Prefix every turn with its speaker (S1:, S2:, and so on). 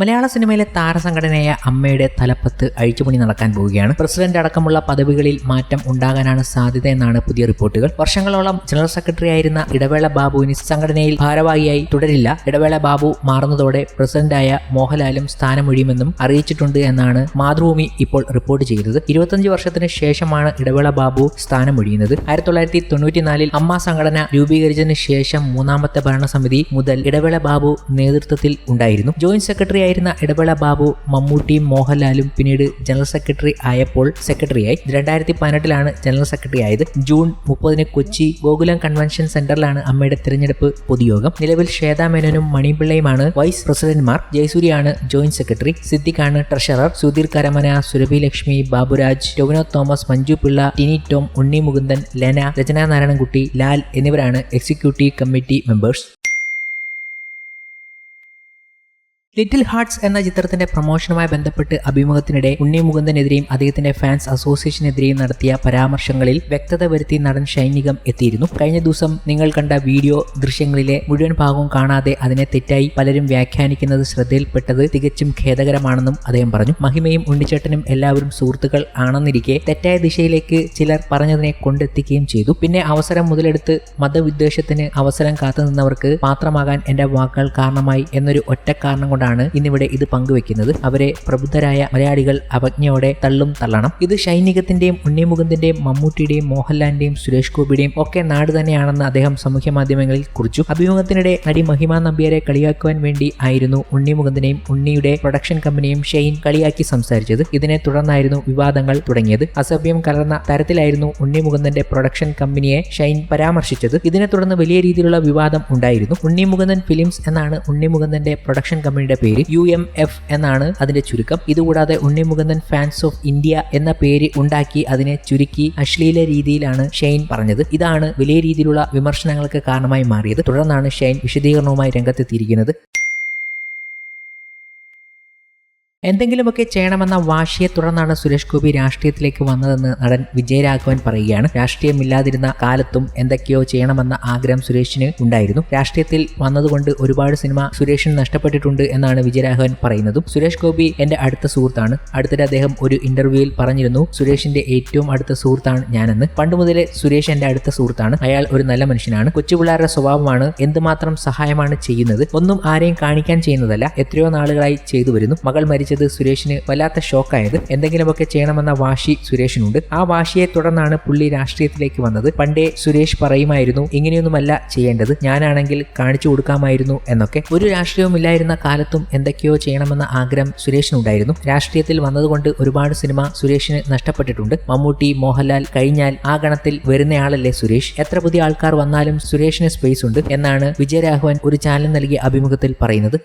S1: മലയാള സിനിമയിലെ താരസംഘടനയായ അമ്മയുടെ തലപ്പത്ത് അഴിച്ചുപണി നടക്കാൻ പോവുകയാണ്. പ്രസിഡന്റ് അടക്കമുള്ള പദവികളിൽ മാറ്റം ഉണ്ടാകാനാണ് സാധ്യത എന്നാണ് പുതിയ റിപ്പോർട്ടുകൾ. വർഷങ്ങളോളം ജനറൽ സെക്രട്ടറി ആയിരുന്ന ഇടവേള ബാബുവിന് സംഘടനയിൽ ഭാരവാഹിയായി തുടരില്ല. ഇടവേള ബാബു മാറുന്നതോടെ പ്രസിഡന്റായ മോഹൻലാലും സ്ഥാനമൊഴിയുമെന്നും അറിയിച്ചിട്ടുണ്ട് എന്നാണ് മാതൃഭൂമി ഇപ്പോൾ റിപ്പോർട്ട് ചെയ്തത്. ഇരുപത്തഞ്ച് വർഷത്തിന് ശേഷമാണ് ഇടവേള ബാബു സ്ഥാനമൊഴിയുന്നത്. ആയിരത്തി തൊള്ളായിരത്തി തൊണ്ണൂറ്റിനാലിൽ അമ്മ സംഘടന രൂപീകരിച്ചതിന് ശേഷം മൂന്നാമത്തെ ഭരണസമിതി മുതൽ ഇടവേള ബാബു നേതൃത്വത്തിൽ ഉണ്ടായിരുന്നു. ജോയിന്റ് സെക്രട്ടറി ആയിരുന്ന ഇടവേള ബാബു മമ്മൂട്ടിയും മോഹൻലാലും പിന്നീട് ജനറൽ സെക്രട്ടറി ആയപ്പോൾ സെക്രട്ടറിയായി. രണ്ടായിരത്തി പതിനെട്ടിലാണ് ജനറൽ സെക്രട്ടറി ആയത്. ജൂൺ മുപ്പതിന് കൊച്ചി ഗോകുലം കൺവെൻഷൻ സെന്ററിലാണ് അമ്മയുടെ തിരഞ്ഞെടുപ്പ് പൊതുയോഗം. നിലവിൽ ശ്വേതാ മേനോനും മണിപിള്ളയുമാണ് വൈസ് പ്രസിഡന്റ്മാർ. ജയസൂര്യാണ് ജോയിന്റ് സെക്രട്ടറി. സിദ്ദിഖാണ് treasurer. Sudheer Karamana Surabhi Lakshmi Baburaj Tovino Thomas Manju Pillai Tini Tom Unni Mukundan Lena Rachana Narayanankutty Lal എന്നിവരാണ് executive committee members. Little hearts എന്ന ചിത്രത്തിന്റെ പ്രൊമോഷനുമായി ബന്ധപ്പെട്ട് അഭിമുഖത്തിനിടെ ഉണ്ണി മുകുന്ദനെതിരെയും അദ്ദേഹത്തിന്റെ ഫാൻസ് അസോസിയേഷനെതിരെയും നടത്തിയ പരാമർശങ്ങളിൽ വ്യക്തത വരുത്തി നടൻ ഷൈനികം എത്തിയിരുന്നു. കഴിഞ്ഞ ദിവസം നിങ്ങൾ കണ്ട വീഡിയോ ദൃശ്യങ്ങളിലെ മുഴുവൻ ഭാഗവും കാണാതെ അതിനെ തെറ്റായി പലരും വ്യാഖ്യാനിക്കുന്നത് ശ്രദ്ധയിൽപ്പെട്ടത് തികച്ചും ഖേദകരമാണെന്നും അദ്ദേഹം പറഞ്ഞു. മഹിമയും ഉണ്ണിച്ചേട്ടനും എല്ലാവരും സുഹൃത്തുക്കൾ ആണെന്നിരിക്കെ തെറ്റായ ദിശയിലേക്ക് ചിലർ പറഞ്ഞതിനെ കൊണ്ടെത്തിക്കുകയും ചെയ്തു. പിന്നെ അവസരം മുതലെടുത്ത് മതവിദ്വേഷത്തിന് അവസരം കാത്തുനിന്നവർക്ക് മാത്രമാകാൻ എന്റെ വാക്കുകൾ കാരണമായി എന്നൊരു ഒറ്റ കാരണം കൊണ്ടാണ് ഇന്നിവിടെ ഇത് പങ്കുവെക്കുന്നത്. അവരെ പ്രബുദ്ധരായ മലയാളികൾ അവജ്ഞയോടെ തള്ളും തള്ളണം. ഇത് സൈനികത്തിന്റെയും ഉണ്ണിമുകുന്ദന്റെയും മമ്മൂട്ടിയുടെയും മോഹൻലാലിന്റെയും സുരേഷ് ഗോപിയുടെയും ഒക്കെ നാട് തന്നെയാണെന്ന് അദ്ദേഹം സമൂഹ മാധ്യമങ്ങളിൽ കുറിച്ചു. അഭിമുഖത്തിനിടെ നടി മഹിമ നമ്പ്യാരെ കളിയാക്കുവാൻ വേണ്ടി ആയിരുന്നു ഉണ്ണിമുകുന്ദനെയും ഉണ്ണിയുടെ പ്രൊഡക്ഷൻ കമ്പനിയും ഷെയ്ൻ കളിയാക്കി സംസാരിച്ചത്. ഇതിനെ തുടർന്നായിരുന്നു വിവാദങ്ങൾ തുടങ്ങിയത്. അസഭ്യം കലർന്ന തരത്തിലായിരുന്നു ഉണ്ണിമുകുന്ദന്റെ പ്രൊഡക്ഷൻ കമ്പനിയെ ഷൈൻ പരാമർശിച്ചത്. ഇതിനെ തുടർന്ന് വലിയ രീതിയിലുള്ള വിവാദം ഉണ്ടായിരുന്നു. ഉണ്ണിമുകുന്ദൻ ഫിലിംസ് എന്നാണ് ഉണ്ണിമുകുന്ദന്റെ പ്രൊഡക്ഷൻ കമ്പനിയുടെ പേര് യു എം എഫ് എന്നാണ് അതിന്റെ ചുരുക്കം. ഇതുകൂടാതെ ഉണ്ണിമുകുന്ദൻ ഫാൻസ് ഓഫ് ഇന്ത്യ എന്ന പേര് ഉണ്ടാക്കി അതിനെ ചുരുക്കി അശ്ലീല രീതിയിലാണ് ഷെയ്ൻ പറഞ്ഞത്. ഇതാണ് വലിയ രീതിയിലുള്ള വിമർശനങ്ങൾക്ക് കാരണമായി മാറിയത്. തുടർന്നാണ് ഷെയ്ൻ വിശദീകരണവുമായി രംഗത്തെത്തിയിരിക്കുന്നത്. എന്തെങ്കിലുമൊക്കെ ചെയ്യണമെന്ന വാശിയെ തുടർന്നാണ് സുരേഷ് ഗോപി രാഷ്ട്രീയത്തിലേക്ക് വന്നതെന്ന് നടൻ വിജയരാഘവൻ പറയുകയാണ്. രാഷ്ട്രീയമില്ലാതിരുന്ന കാലത്തും എന്തൊക്കെയോ ചെയ്യണമെന്ന ആഗ്രഹം സുരേഷിന് ഉണ്ടായിരുന്നു. രാഷ്ട്രീയത്തിൽ വന്നതുകൊണ്ട് ഒരുപാട് സിനിമ സുരേഷിന് നഷ്ടപ്പെട്ടിട്ടുണ്ട് എന്നാണ് വിജയരാഘവൻ പറയുന്നതും. സുരേഷ് ഗോപി എന്റെ അടുത്ത സുഹൃത്താണ്. അടുത്തിടെ അദ്ദേഹം ഒരു ഇന്റർവ്യൂവിൽ പറഞ്ഞിരുന്നു സുരേഷിന്റെ ഏറ്റവും അടുത്ത സുഹൃത്താണ് ഞാനെന്ന്. പണ്ട് മുതലേ സുരേഷ് എന്റെ അടുത്ത സുഹൃത്താണ്. അയാൾ ഒരു നല്ല മനുഷ്യനാണ്. കൊച്ചുപിള്ളേരുടെ സ്വഭാവമാണ് എന്തുമാത്രം സഹായമാണ് ചെയ്യുന്നത്. ഒന്നും ആരെയും കാണിക്കാൻ ചെയ്യുന്നതല്ല. എത്രയോ നാളുകളായി ചെയ്തു വരുന്നു. മകൾ മരിച്ചത് സുരേഷിന് വല്ലാത്ത ഷോക്കായത്. എന്തെങ്കിലുമൊക്കെ ചെയ്യണമെന്ന വാശി സുരേഷിനുണ്ട്. ആ വാശിയെ തുടർന്നാണ് പുള്ളി രാഷ്ട്രീയത്തിലേക്ക് വന്നത്. പണ്ടേ സുരേഷ് പറയുമായിരുന്നു ഇങ്ങനെയൊന്നുമല്ല ചെയ്യേണ്ടത്. ഞാനാണെങ്കിൽ കാണിച്ചു കൊടുക്കാമായിരുന്നു എന്നൊക്കെ. ഒരു രാഷ്ട്രീയവും ഇല്ലായിരുന്ന കാലത്തും എന്തൊക്കെയോ ചെയ്യണമെന്ന ആഗ്രഹം സുരേഷിനുണ്ടായിരുന്നു. രാഷ്ട്രീയത്തിൽ വന്നതുകൊണ്ട് ഒരുപാട് സിനിമ സുരേഷിന് നഷ്ടപ്പെട്ടിട്ടുണ്ട്. മമ്മൂട്ടി മോഹൻലാൽ കഴിഞ്ഞാൽ ആ ഗണത്തിൽ വരുന്നയാളല്ലേ സുരേഷ്? എത്ര പുതിയ ആൾക്കാർ വന്നാലും സുരേഷിന് സ്പേസ് ഉണ്ട് എന്നാണ് വിജയരാഘവൻ ഒരു ചാനൽ നൽകിയ അഭിമുഖത്തിൽ പറയുന്നത്.